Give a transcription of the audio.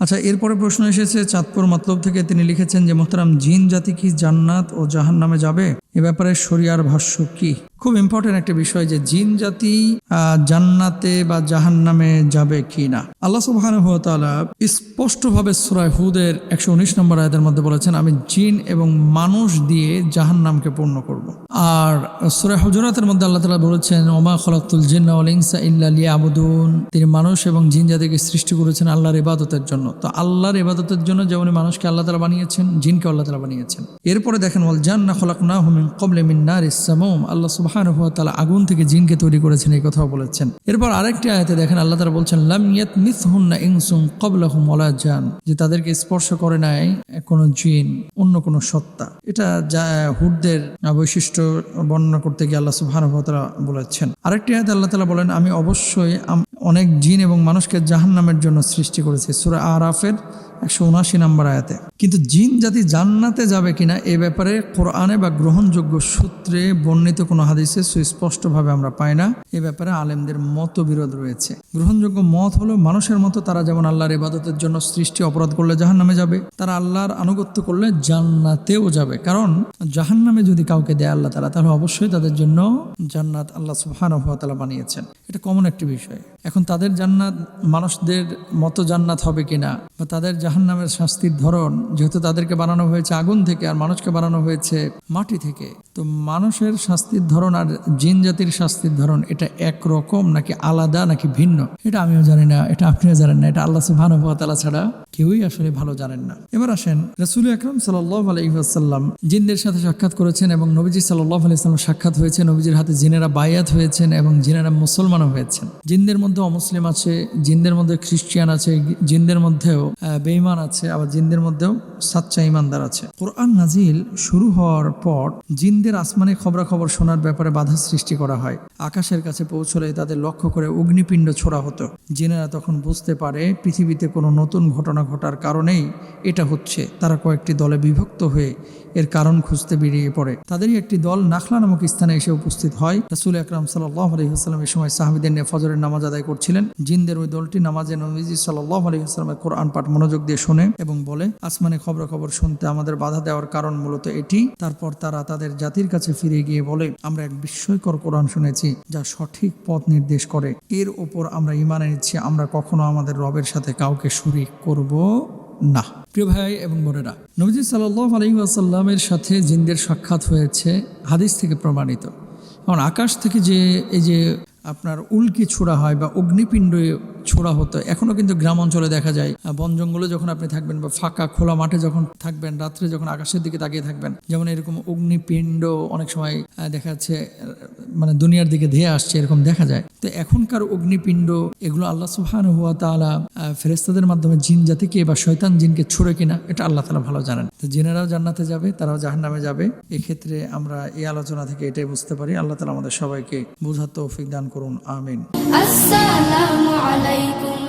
আচ্ছা এরপরে প্রশ্ন এসেছে, চাঁদপুর মতলব থেকে তিনি লিখেছেন যে, মোহতারাম জিন জাতি কি জান্নাত ও জাহান নামে যাবে? এ ব্যাপারে শরিয়ার ভাষ্য কি? খুব ইম্পর্টেন্ট একটা বিষয় যে জিন জাতি জান্নাতে বা জাহান নামে যাবে কি না আল্লাহ সুবাহ স্পষ্টভাবে সুরায় হুদের একশো উনিশ নম্বর আয়াতের মধ্যে বলেছেন, আমি জিন এবং মানুষ দিয়ে জাহান নামকে পূর্ণ করব। আর সুরায় হজরাতের মধ্যে আল্লাহ তালা বলেছেন, ওমা খলাকুল জিন্না ইনসা ইল্লা লিয়া আবুদুন তিনি মানুষ এবং জিন জাতিকে সৃষ্টি করেছেন আল্লাহর ইবাদতের জন্য। তো আল্লাহর ইবাদতের জন্য যেমন মানুষকে আল্লাহ তালা বানিয়েছেন জিনকে আল্লাহ তালা বানিয়েছেন। এরপরে দেখেন, ওয়াল জান্না খলাক না হুমিন কবলে মিন নার ইসামুম আল্লাহ সুবাহ তালা আগুন থেকে জিনকে তৈরি করেছেন, এই কথাও বলেছেন। এরপর আরেকটি আয়াতে দেখেন, আল্লাহ তারা বলছেন, লাম ইয়াত মিথ হুন্না ইংসুম কবলাহুম ওলা জান যে তাদেরকে স্পর্শ করে নাই কোনো জিন, অন্য কোনো সত্তা। এটা যা হুডদের বৈশিষ্ট্য বর্ণনা করতে গিয়ে আল্লাহ সুবহান বলেছেন। আরেকটি আয়াত আল্লাহ তালা বলেন, আমি অবশ্যই অনেক জিন এবং মানুষকে জাহান নামের জন্য সৃষ্টি করেছি। সুরা আরাফের একশো উনাশি নম্বর আয়াতে। কিন্তু জিন জাতি জান্নাতে যাবে কিনা এ ব্যাপারে কোরআনে বা গ্রহণযোগ্য সূত্রে বর্ণিত কোনো হাদিসে সুস্পষ্টভাবে আমরা পাই না। এ ব্যাপারে আলেমদের মতবিরোধ রয়েছে। গ্রহণযোগ্য মত হলো মানুষের মতো তারা যেমন আল্লাহর ইবাদতের জন্য সৃষ্টি অপরাধ করলে জাহান নামে যাবে, তারা আল্লাহর আনুগত্য করলে জান্নাতেও যাবে। কারণ জাহান নামে যদি কাউকে দেয় আল্লাহ তালা তাহলে অবশ্যই তাদের জন্য জান্নাত আল্লাহ সুবহান তালা বানিয়েছেন। এটা কমন একটি বিষয়। এখন তাদের জান্নাত মানুষদের মতো জান্নাত হবে কিনা বা তাদের জাহান্নামের শাস্তির ধরন যেহেতু তাদেরকে বানানো হয়েছে আগুন থেকে আর মানুষকে বানানো হয়েছে মাটি থেকে তো মানুষের শাস্তির ধরন আর জিন জাতির শাস্তির ধরন এটা একরকম নাকি আলাদা নাকি ভিন্ন? এটা আমিও জানি না এটা আপনিও জানেন না এটা আল্লাহ সুবহান তালা ছাড়া কেউই আসলে ভালো জানেন না। এবার আসেন রসুল আকরম সাল্লাহ আলহিহাসাল্লাম জিনদের সাথে সাক্ষাৎ করেছেন এবং নবীজি সাল্লাহ আলাইসাল্লাম সাক্ষাৎ হয়েছে নবীজির হাতে জিনেরা বায়াত হয়েছেন এবং জিনেরা মুসলমানও হয়েছেন। জিনদের মধ্যে অমুসলিম আছে জিনদের মধ্যে খ্রিস্টিয়ান আছে জিনদের মধ্যেও আহ, বেঈমান আছে, আবার জিনদের মধ্যেও সাচ্চা ইমানদার আছে। কোরআন নাজিল শুরু হওয়ার পর জিনদের আসমানে খবরাখবর শোনার ব্যাপারে বাধা সৃষ্টি করা হয়। আকাশের কাছে পৌঁছলে তাদের লক্ষ্য করে অগ্নিপিণ্ড ছোড়া হতো। জিনেরা তখন বুঝতে পারে পৃথিবীতে কোনো নতুন ঘটনা ঘটার কারণেই এটা হচ্ছে। তারা কয়েকটি দলে বিভক্ত হয়ে এর কারণ খুঁজতে বেরিয়ে পড়ে। তাদেরই একটি দল নাখলা নামক স্থানে এসে উপস্থিত হয়। রাসুল আকরাম সাল্লাহ আলহিহাস্লাম এই সময় সাহাবিদের নিয়ে ফজরের নামাজ আদায় করছিলেন। জিনদের ওই দলটি নামাজে নবীজি সাল্লাহ আলহিহাস্লামের কোরআন পাঠ মনোযোগ দিয়ে শোনে এবং বলে, আসমানে খবর খবর শুনতে আমাদের বাধা দেওয়ার কারণ মূলত এটি। তারপর তারা তাদের জাতির কাছে ফিরে গিয়ে বলে, আমরা এক বিস্ময়কর কোরআন শুনেছি যা সঠিক পথ নির্দেশ করে। এর ওপর আমরা ইমানে নিচ্ছি আমরা কখনো আমাদের রবের সাথে কাউকে শরিক করব না। প্রিয় ভাই এবং বোনেরা, নবজি সাল্লাহ আলী আসাল্লামের সাথে জিনদের সাক্ষাৎ হয়েছে হাদিস থেকে প্রমাণিত। এখন আকাশ থেকে যে, এই যে আপনার উল্কি ছোড়া হয় বা অগ্নিপিণ্ড ছোড়া হতো। এখনও কিন্তু গ্রাম অঞ্চলে দেখা যায় বন জঙ্গলে যখন আপনি থাকবেন বা ফাঁকা খোলা মাঠে যখন থাকবেন, রাত্রে যখন আকাশের দিকে তাকিয়ে থাকবেন, যেমন এরকম অগ্নিপিণ্ড অনেক সময় দেখা যাচ্ছে মানে দুনিয়ার দিকে ধেয়ে আসছে এরকম দেখা যায়। তো এখনকার অগ্নিপিণ্ড, এগুলো আল্লাহ সুহান হুয়া তালা ফেরেস্তাদের মাধ্যমে জিন জাতিকে বা শয়তান জিনকে ছুড়ে কিনা, এটা আল্লাহ তালা ভালো জানেন। তো জিনেরাও জান্নাতে যাবে, তারাও জাহান নামে যাবে। এক্ষেত্রে আমরা এই আলোচনা থেকে এটাই বুঝতে পারি। আল্লাহ তালা আমাদের সবাইকে বোঝার তৌফিক দান করুন, আমিন। আসসালামু আলাইকুম। عليكم